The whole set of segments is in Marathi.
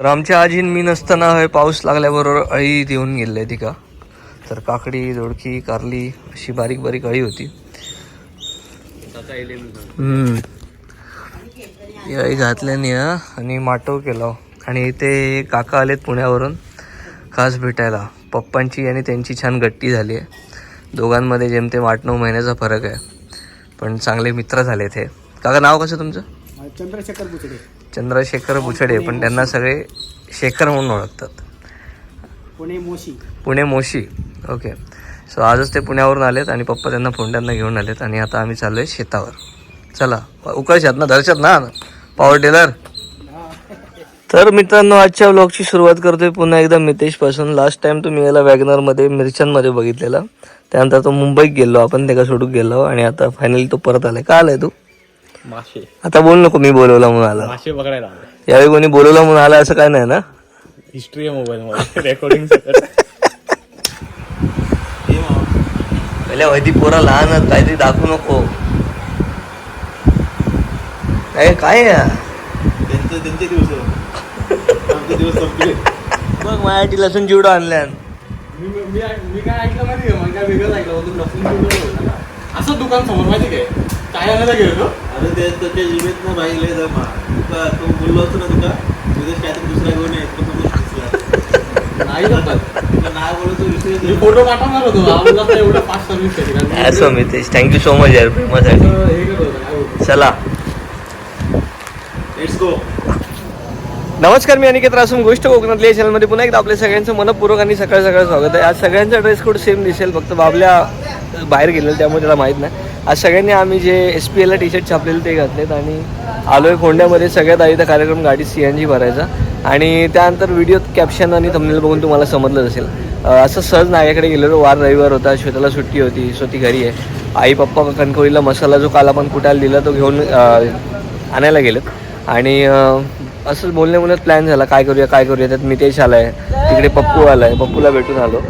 तर आमच्या आजीन मी नसताना हे पाऊस लागल्याबरोबर अळी देऊन गेले ती का तर काकडी दोडकी कारली अशी बारीक बारीक अळी होती. ही अळी घातल्याने आणि माटव केला. आणि इथे काका आलेत पुण्यावरून खास भेटायला. पप्पांची आणि त्यांची छान गट्टी झाली आहे. दोघांमध्ये जेमतेम आठ नऊ महिन्याचा फरक आहे. पण चांगले मित्र झाले ते काका नाव कसं तुमचं? चंद्रशेखर बुचडे चंद्रशेखर बुचडे पण त्यांना सगळे शेखर म्हणून ओळखतात. पुणे मोशी. पुणे मोशी. ओके सो आजच ते पुण्यावरून आलेत आणि पप्पा त्यांना फोंड्यांना घेऊन आलेत आणि आता आम्ही चाललोय शेतावर. चला उकळशात ना धरशात ना पॉवर टेलर तर मित्रांनो आजच्या व्लॉगची सुरुवात करतोय पुन्हा एकदा मितेशपासून लास्ट टाइम तुम्ही याला वॅगनरमध्ये मिरच्यांमध्ये बघितलेला. त्यानंतर तो मुंबईत गेलो आपण त्याला सोडून गेलो आणि आता फायनली तो परत आलाय. का आलाय तू? मासे आता बोल नको मी बोलवला म्हणून आला. मासे बघायला आले. यावेळी कोणी बोलवला म्हणून आला असं काय नाही ना? हिस्ट्री आहे मोबाईल मध्ये. रेकॉर्डिंग पहिल्या वैदी पोरा लहान काहीतरी दाखवू नको. काय काय आहे? त्यांचे त्यांचे दिवस आमचे दिवस संपले. बघ माझ्यासाठी लसूण चिवडं आणल्यान. मी मी मी काय ऐकलं माहिती का? मला काय वेगळंच ऐकलं होतं. लसूण चिवडा होता का? असं दुकान समोर माहिती काय काय आणायला गेलो अरे ते त्याच्या जिमेत ना बाईले जमा. तुका तो बोललो होतो ना तुका विदेश काहीतरी दुसरा घेऊन तो नाही जमत. तुला नाव बोलतो विषय मी फोटो पाठवणार होतो. आम्हाला आता एवढं फास्ट सर्व्हिस केली कारण मी असं मितेश थँक्यू सो मच यार प्रेमासाठी. चला. लेट्स गो नमस्कार मी अनिकेत रासूम गोष्ट कोकणातली या चॅनलमध्ये पुन्हा एकदा आपल्या सगळ्यांचं मनपूर्वक आणि सकाळ सकाळ स्वागत आहे. आज सगळ्यांचा ड्रेस कोड सेम दिसेल फक्त बाबल्या बाहेर गेलेलं त्यामुळे त्याला माहीत नाही. आज सगळ्यांनी आम्ही जे एस पी एलला टी शर्ट छापलेले ते घातलेत आणि आलो आहे फोंड्यामध्ये सगळ्यात आधी कार्यक्रम गाडी सी एन जी भरायचा. आणि त्यानंतर व्हिडिओ कॅप्शन आणि थंबनेल बघून तुम्हाला समजलं असेल. असं सहज नागाकडे गेलेलो. वार रविवार होता श्वेताला सुट्टी होती सो ती घरी आहे. आई पप्पा कणकवलीला मसाला जो काल आपण कुठायला दिला तो घेऊन आणायला गेलो आणि असंच असं बोलण्या बोलण्यात प्लॅन झाला. काय करूया काय करूया? त्यात मितेश आला आहे तिकडे पप्पू आला आहे पप्पूला भेटून आलो.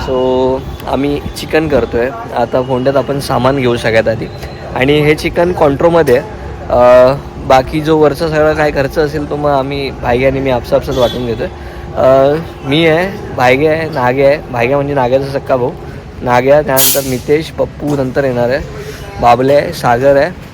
सो आम्ही चिकन करतो आहे आता फोंड्यात आपण सामान घेऊ सगळ्यात आधी. आणि हे चिकन कॉन्ट्रोमध्ये आहे. बाकी जो वरचा सगळा काय खर्च असेल तो मग आम्ही भाईगे आणि मी आपसा वाटून घेतो आहे मी आहे भाईगे आहे नागे आहे. भाईगे म्हणजे नाग्याचा सक्का भाऊ. नाग्या त्यानंतर नितेश पप्पू नंतर येणार आहे. बाबले आहे सागर आहे.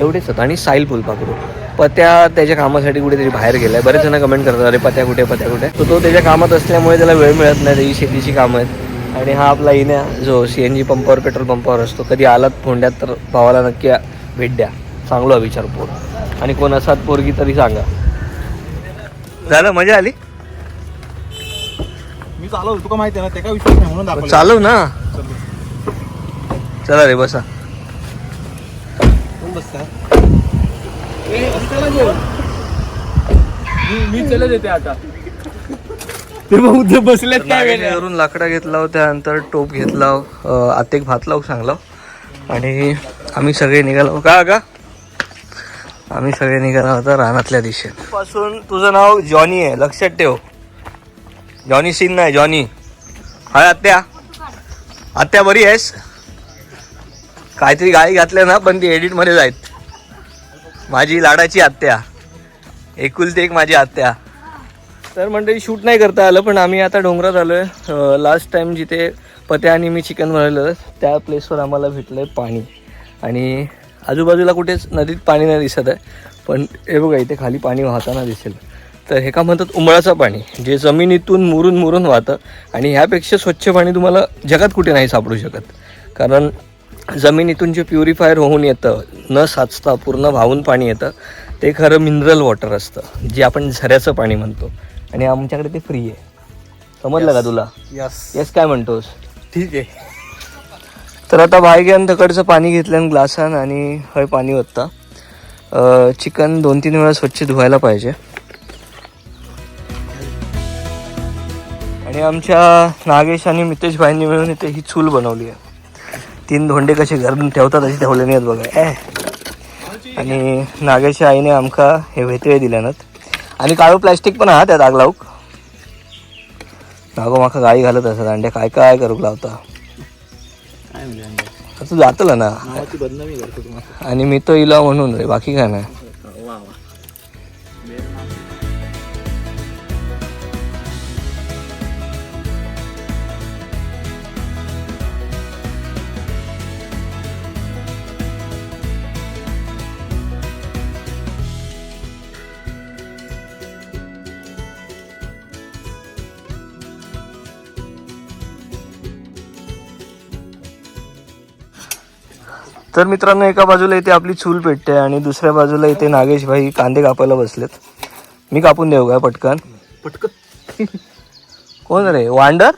एवढेच होतं आणि साईल फुलपाखरू पत्या त्याच्या कामासाठी कुठेतरी बाहेर गेलाय. बरेच जण कमेंट करतात अरे पत्या कुठे पत्या कुठे? तर तो त्याच्या कामात असल्यामुळे त्याला वेळ मिळत नाही त्याची शेतीची कामं आहेत. आणि हा आपला इन्या जो सी एन जी पंपावर पेट्रोल पंपावर असतो कधी आलात फोंड्यात तर भावाला नक्की भेट द्या. चांगला विचार पोर. आणि कोण असात पोरगी तरी सांगा. झालं? मजा आली? मी चालवलं तुका माहिती आहे ना ते काय विश्वास नाही म्हणून चालव ना? चला. रे बसा. मी चलत येते आता. ते बघू बसलेत वरून लाकडा घेतला त्यानंतर टोप घेतला आतेक भात लावू सांगला. आणि आम्ही सगळे निघालो. का का? आम्ही सगळे निघालो होता रानातल्या दिशेत. पासून तुझं नाव जॉनी आहे. लक्षात ठेव. जॉनी सिन नाही जॉनी. हाय आत्या. आत्या बरी आहेस? काहीतरी गाडी घातल्या ना पण ती एडिटमध्ये जायत माझी लाडाची आत्या. एकुलती एक माझी आत्या. तर मंडळी शूट नाही करता आलं पण आम्ही आता डोंगरात आलो आहे लास्ट टाइम जिथे पत्या आणि मी चिकन बनवलं त्या प्लेसवर आम्हाला भेटलं आहे पाणी. आणि आजूबाजूला कुठेच नदीत पाणी नाही दिसत आहे पण हे बघा इथे खाली पाणी वाहताना दिसेल. तर हे का म्हणतात उमळाचं पाणी जे जमिनीतून मुरून मुरून वाहतं. आणि ह्यापेक्षा स्वच्छ पाणी तुम्हाला जगात कुठे नाही सापडू शकत. कारण जमिनीतून जे प्युरिफायर होऊन येतं न साचता पूर्ण वाहून पाणी येतं ते खरं मिनरल वॉटर असतं जे आपण झऱ्याचं पाणी म्हणतो. आणि आमच्याकडे ते फ्री आहे. समजलं का तुला? यस येस काय म्हणतोस? ठीक आहे. तर आता भाईग्यान तकडचं पाणी घेतल्यानं ग्लासान आणि हय पाणी ओतता. चिकन दोन तीन वेळा स्वच्छ धुवायला पाहिजे. आणि आमच्या नागेश आणि मितेश भाईंनी मिळून इथे ही चूल बनवली आहे. तीन धोंडे कसे घरून ठेवतात असे ठेवले नाहीत बघा. ए आणि नागेशच्या आईने आमका हे वेतळे दिल्यानंत. आणि काळू प्लॅस्टिक पण हा त्या दाग लावूक. नागो माका गाळी घालत असत अंड्या काय काय करूक लावता. म्हणजे तू जातलं ना. आणि मी तो इला म्हणून रे बाकी काय नाही. तर मित्रांनो एका बाजूला इथे आपली चूल पेटते आणि दुसऱ्या बाजूला इथे नागेश भाई कांदे कापायला बसलेत. मी कापून देऊ काय पटकन? पटकन. कोण रे? वांडर?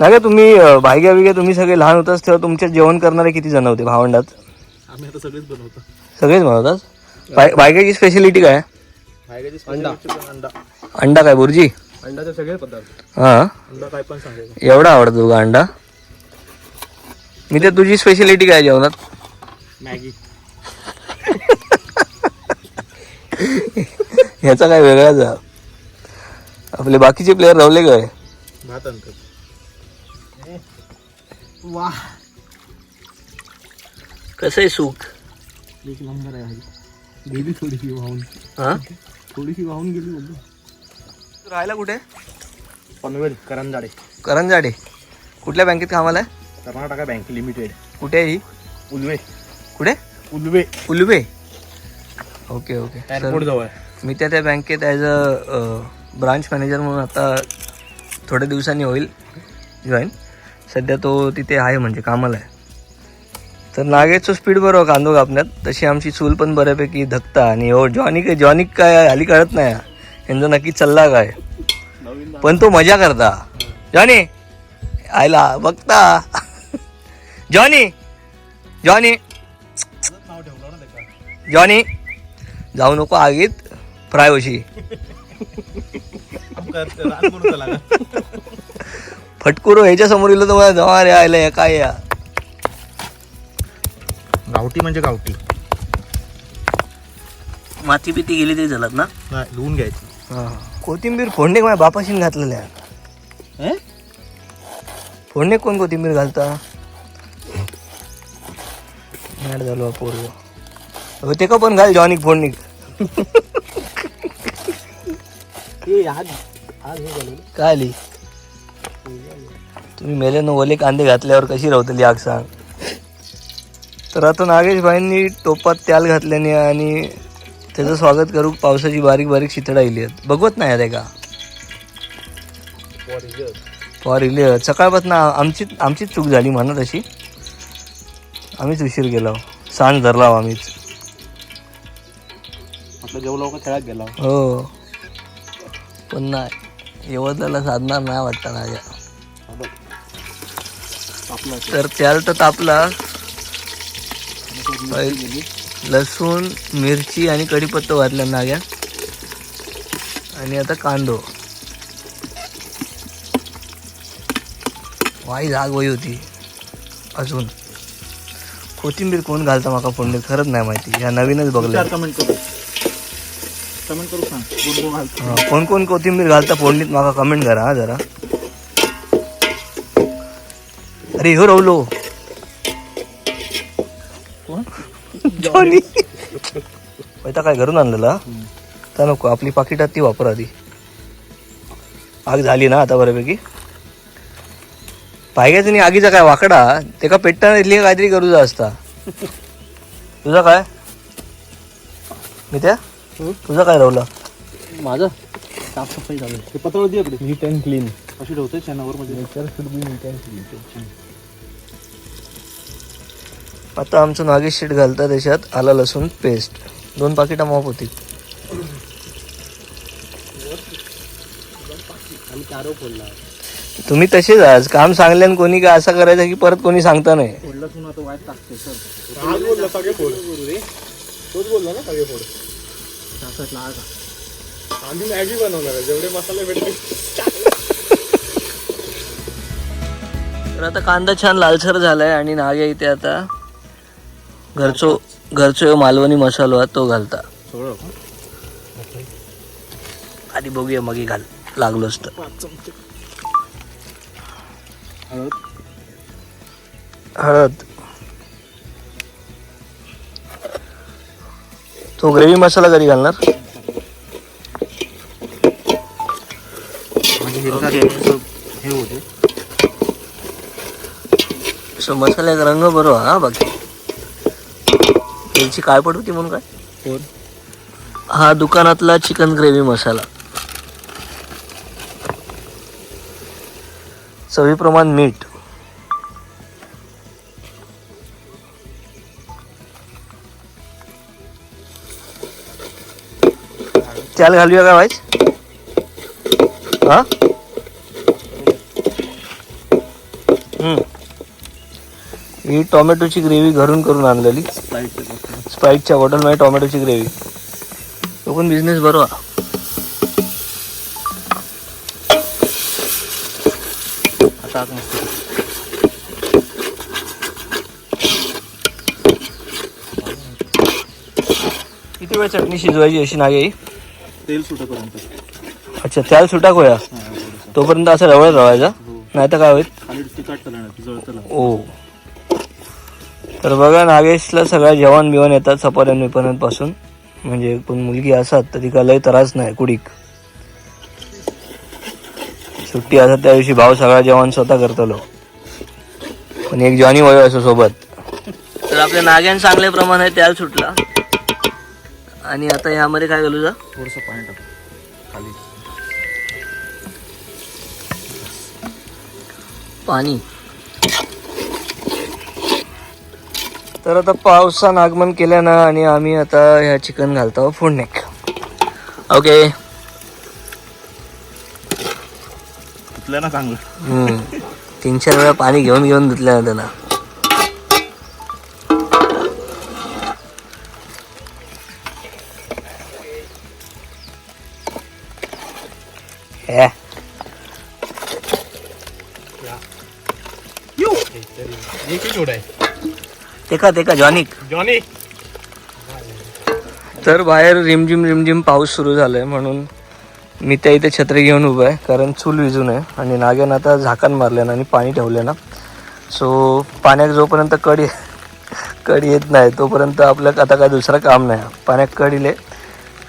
नाही का तुम्ही अं, भाईग्या बिग्या तुम्ही सगळे लहान होताच तेव्हा तुमच्यात जेवण करणारे किती जण होते भावंडात? आम्ही आता सगळेच बनवतो सगळेच बनवतात भाईग्याची स्पेशालिटी काय? अंडा. अंडा. अंडा काय बुर्जी? अंडाचे सगळे पदार्थ. हा? अंडा काय पण सांगायचं एवढा आवडतो तुला अंडा? मी तर तुझी स्पेशालिटी काय जेवणात? मॅगी. ह्याचा काय वेगळाच आहे. आपले बाकीचे प्लेअर रावले काय? भात आणतात वा. कसं आहे सुख? एक नंबर आहे गेली थोडीशी वाहून. हा? थोडीशी वाहून गेली बोलतो राहायला कुठे? पनवेल करंजाडे करंजाडे कुठल्या बँकेत कामाला आहे कर्नाटका बँक लिमिटेड. कुठे आहे ही? उलवे. कुठे? Ulwe. Ulwe. Okay okay. Airport जवळ. मी त्या त्या बँकेत ॲज अ ब्रांच मॅनेजर म्हणून आता थोड्या दिवसांनी होईल जॉईन सध्या तो तिथे आहे म्हणजे कामाला आहे. तर नागेशचं स्पीड बरोबर कांदो कापण्यात तशी आमची चूल पण बऱ्यापैकी धकता आणि हो जॉनिक जॉनिक काय हल्ली कळत नाही. यांचा नक्की चालला काय? पण तो मजा करता. जॉनी आयला बघता. Johnny Johnny. नाव ठेवलं ना त्याचा जॉनी जाऊ नको आगीत फ्राय होशी? फटकुरो ह्याच्या समोर गेलो तर मला जमा रे आयला या काय या? गावठी म्हणजे गावठी. माती पिती गेली तरी झालात ना? नाही धुवून घ्यायची. कोथिंबीर फोडणे माझ्या बापाशीन घातलेल्या फोडणे कोण कोथिंबीर घालता? मॅड झालो पोरग. अबे ते का पण घाल जॉनिक फोडणीक आज आज हे झालं काय आली? तुम्ही मेले न ओले कांदे घातल्यावर कशी राहतली आग सांग? तर आता नागेश भाईंनी टोपात त्याल घातल्याने आणि त्याचं स्वागत करू पावसाची बारीक बारीक शितळा आली आहेत. बघवत नाही आहे का फॉर इले सकाळपासून आमची आमचीच चूक झाली म्हणा तशी. आम्हीच उशीर गेलो सांज धरला आम्हीच आपलं जेवलो का खेळात गेला. हो. पण नाही. यवतला साधणार नाही वाटतं माझ्या. तर त्याला तर तापला. लसूण मिरची आणि कढीपत्ता घातल्या नाग्या. आणि आता कांदो. वाई जाग वही होती. अजून. कोथिंबीर कोण घालता माका फोडणीत? खरंच नाही माहिती. या नवीनच बघलं चार कमेंट करू. कमेंट करू सांग. कोण कोण कोथिंबीर घालता फोडणीत माका कमेंट करा हा जरा. अरे हो रवलो. आता काय घरून आणलेला? तर नको आपली पाकिटात ती वापर आधी आग झाली ना आता बऱ्यापैकी. पाहिजेच नाही आगीचा काय वाकडा? ते का पेटता इथली काहीतरी करूचा असता. तुझा काय? मी त्या तुझा काय रवला माझं? साफसफाई चालू आहे. पत्र क्लीन. कशी ठेवते चॅनलवर म्हणजे nature should be neat and clean. आता आमचं नागेश शीट घालतं त्याच्यात आला लसूण पेस्ट दोन पाकिटं मॉप होती. चारो तुम्ही तसेच आज काम सांगल्यान कोणी काय असं करायचं की परत कोणी सांगता नाही? टाकते सर तर आता कांदा छान लालसर झालाय आणि नागे इथे आता घरचो घरचो ह्यो मालवणी मसालो हा तो घालता. आधी बघूया मग घाल लागलोच तर हळद. तो ग्रेव्ही मसाला कधी घालणार? म्हणजे. हे सो मसाल्याचा रंग बरोबर हा बाकी. त्यांची काय पड होती म्हणून काय? हा दुकानातला चिकन ग्रेव्ही मसाला. चवीप्रमाण मीठ. त्याला घालूया का वाईस हा? ही टोमॅटोची ग्रेव्ही घरून करून आणलेली. स्प्राईटच्या बॉटलमध्ये टोमॅटोची ग्रेव्ही. तो पण बिझनेस बरोबर आता किती वेळ चटणी शिजवायची अशी नागे तेल सुटेपर्यंत. अच्छा त्याला सुटा कोया तोपर्यंत असं रवळ रवायचा? नाही तर काय होईल? ओ. तर बघा नागेशला सगळ्या जेवण बिवण येतात सपाऱ्यानपासून. म्हणजे कोण मुलगी असतात तर तिका लय त्रास नाही कुडीक. सुट्टी असतात त्या दिवशी भाव सगळा जेवण स्वतः करतलो. पण एक जॉनी वय असो सोबत. तर आपल्या नाग्यान चांगल्याप्रमाणे त्याल सुटला. आणि आता ह्यामध्ये काय घालू जा? थोडंसं पाणी टाक. खाली. पाणी. तर आता पावसान आगमन केल्यानं आणि आम्ही आता ह्या चिकन घालतो फोडण्याक ओके धुतलं ना चांगलं. हम्म. तीन चार वेळा पाणी घेऊन घेऊन धुतल्या ना त्याला तेका तेका जॉनिक जॉनी. तर बाहेर रिमझिम रिमझिम पाऊस सुरू झालाय म्हणून मी त्या इथे छत्री घेऊन उभा आहे कारण चूल विजून आहे आणि नाग्यान आता झाकण मारले ना आणि पाणी ठेवले ना. सो पाण्यात जोपर्यंत कड ये- कड येत नाही तोपर्यंत आपलं आता काय दुसरं काम नाही. पाण्यात कड इले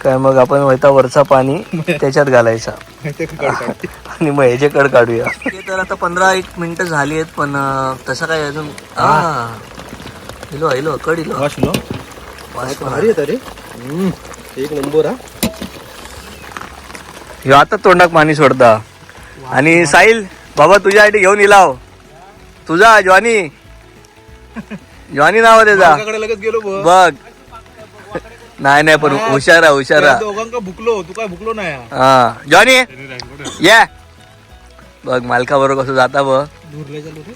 काय मग आपण वैता वरचा पाणी त्याच्यात घालायचा. आणि मग ह्याचे कड काढूया. ते तर आता पंधरा एक मिनिटं झाली आहेत पण तसं काय अजून? इलो कड इलो वाशलो वास पण भारी येतं रे एक नंबर हा. ह्यो आता तोंडाक पाणी सोडता. आणि साहिल बाबा तुझ्यासाठी घेऊन इलाव तुझा जॉनी. जॉनी नाव आहे त्याचा. कडे लगेच गेलो बघ. बघ. नाही नाही पण हुशारा हुशारा दोघांका भुकलो. तू काय भुकलो नाही हा. जॉनी या. बघ मालका बरोबर कसं जाता बघ. धुरले चालू रे.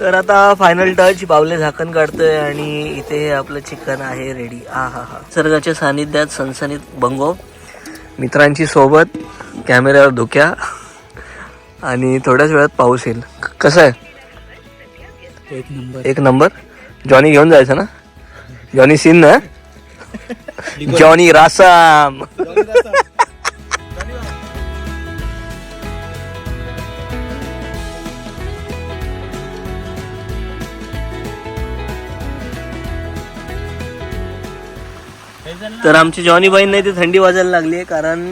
तर आता फायनल टच बावले झाकण काढतोय आणि इथे आपलं चिकन आहे रेडी आ हा हा. सर्गाच्या सानिध्यात सणसणीत बंगो. मित्रांची सोबत कॅमेऱ्यावर धुक्या. आणि थोड्याच वेळात पाऊस येईल. कसं आहे? एक नंबर एक नंबर जॉनी घेऊन जायचं ना? जॉनी सीन ना? जॉनी रासाम तर आमची जॉनी बाईंना इथे थंडी वाजायला लागली आहे कारण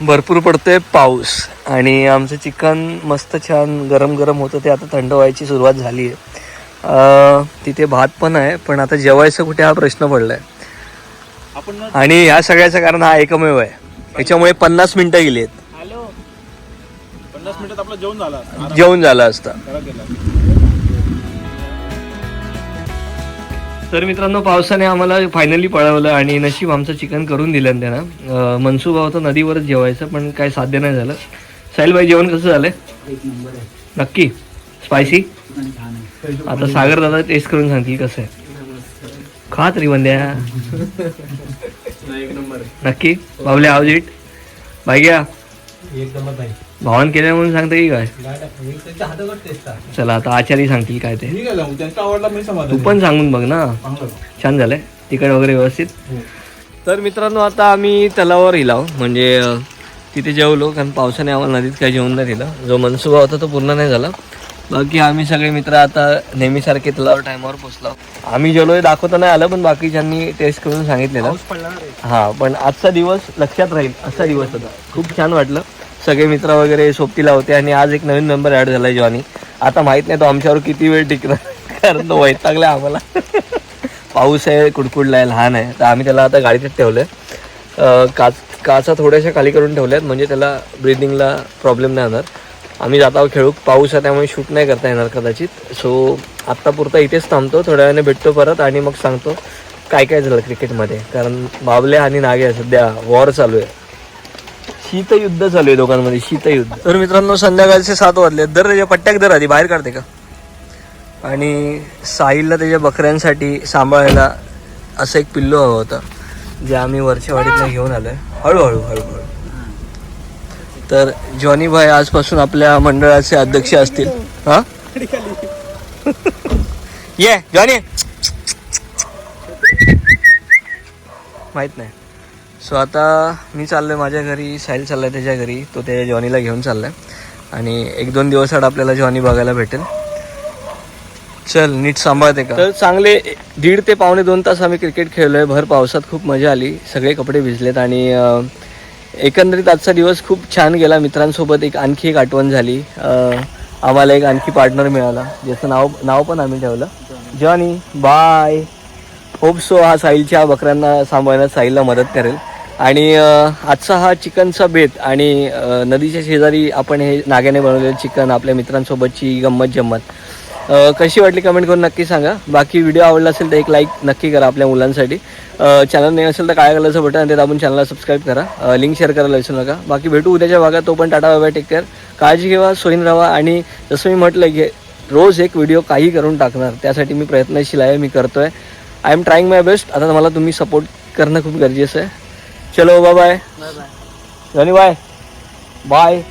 भरपूर पडतोय पाऊस. आणि आमचं चिकन मस्त छान गरम गरम होतं ते आता थंड व्हायची सुरुवात झाली आहे. तिथे भात पण आहे पण आता जेवायचं कुठे हा प्रश्न ना आणि ह्या सगळ्याचं कारण हा एकमेव आहे. याच्यामुळे पन्नास मिनिटं गेली आहेत पन्नास मिनिटात आपलं जेवण झालं. जेवण झालं असतं. तर मित्रांनो पावसाने आम्हाला फायनली पळवलं आणि नशीब आमचं चिकन करून दिलं त्यानं. मनसुबा होता नदीवरच जेवायचं पण काय साध्य नाही झालं. साहिलबाई जेवण कसं झालंय? नक्की? स्पायसी आता सागर दादा टेस्ट करून सांगतील कसं आहे. खा तरी बंद्या नक्की? बाबले आवाज बाई. घ्या भावान केल्या म्हणून सांगता की काय? चला आता आचारी सांगतील काय ते. ठीक आहे त्यांचा आवडला मी तू समाधान पण सांगून बघ ना. छान झालंय. तिकड वगैरे व्यवस्थित. तर मित्रांनो आता आम्ही तलावावर इलाव म्हणजे अं, तिथे जेवलो कारण पावसाने आम्हाला नदीत काही जेवण नाही दिलं. जो मनसुबा होता तो पूर्ण नाही झाला. बाकी आम्ही सगळे मित्र आता नेहमीसारखे तलावर टायमावर पोचलो. आम्ही जेवलोय दाखवता नाही आलं पण बाकीच्यांनी टेस्ट करून सांगितलेलं. हा पण आजचा दिवस लक्षात राहील. असा दिवस होता. खूप छान वाटलं. सगळे मित्र वगैरे सोबतीला होते आणि आज एक नवीन मेंबर ऍड झालाय जॉनी आता माहीत नाही तो आमच्यावर किती वेळ टिकणार. कारण तो वैतागलाय आम्हाला. पाऊस आहे कुडकुडलाय लहान आहे. तर आम्ही त्याला आता गाडीतच ठेवलंय. अं, काच काचा थोड्याशा खाली करून ठेवल्यात म्हणजे त्याला ब्रिदिंगला प्रॉब्लेम नाही होणार. आम्ही जात आहोत खेळू पाऊस आहे त्यामुळे शूट नाही करता येणार कदाचित. सो आत्तापुरता इथेच थांबतो. थोड्या वेळाने भेटतो परत आणि मग सांगतो काय काय झालं क्रिकेटमध्ये. कारण बाबले आणि नागे सध्या. वॉर चालू आहे. शीतयुद्ध चालू आहे दोघांमध्ये. शीतयुद्ध. तर मित्रांनो संध्याकाळचे सात वाजले. दर त्याच्या पट्ट्याक दर आधी. बाहेर काढते का? आणि साहिलला त्याच्या बकऱ्यांसाठी सांभाळायला असं एक पिल्लू हवं होतं जे आम्ही वरच्या वाडीतनं घेऊन आलो आहे हळूहळू हळूहळू. तर जॉनी भाई आजपासून आपल्या मंडळाचे अध्यक्ष असतील. हा? ये जॉनी. माहीत नाही. सो आता मी चाललोय माझ्या घरी साहिल चाललाय त्याच्या घरी. तो त्या जॉनीला घेऊन चाललाय. आणि एक दोन दिवस आड आपल्याला जॉनी बघायला भेटेल. चल नीट सांभाळते का? तर चांगले दीड ते पावणे दोन तास आम्ही क्रिकेट खेळलोय. भर पावसात खूप मजा आली. सगळे कपडे भिजलेत आणि एकंदरीत आजचा दिवस खूप छान गेला. मित्रांसोबत एक आणखी एक आठवण झाली. आम्हाला एक आणखी पार्टनर मिळाला ज्याचं नाव नाव पण आम्ही ठेवलं. जॉनी बाय होप सो हा साहिलच्या बकऱ्यांना सांभाळण्यात साहिलला मदत करेल. आणि आजचा हा चिकनचा बेत आणि नदीच्या शेजारी आपण हे नाग्याने बनवलेलं चिकन आपल्या मित्रांसोबतची गंमत जम्मत कशी वाटली कमेंट करून नक्की सांगा. बाकी व्हिडिओ आवडला असेल तर एक लाईक नक्की करा आपल्या मुलांसाठी. चॅनल नाही असेल तर काय कलरचं बटन आहे ते दाबून चॅनलला सबस्क्राईब करा. लिंक शेअर करायला विसरू नका. बाकी भेटू उद्याच्या भागात. तो पण टाटा बाय टेक केअर काळजी घेवा सोयीन राहा आणि जसं मी म्हटलं की रोज एक व्हिडिओ काही करून टाकणार. त्यासाठी मी प्रयत्नशील आहे मी करतोय. I am trying my best आता मला तुम्ही सपोर्ट करणं खूप गरजेचं आहे. चलो बाय बाय धन्यवाद. बाय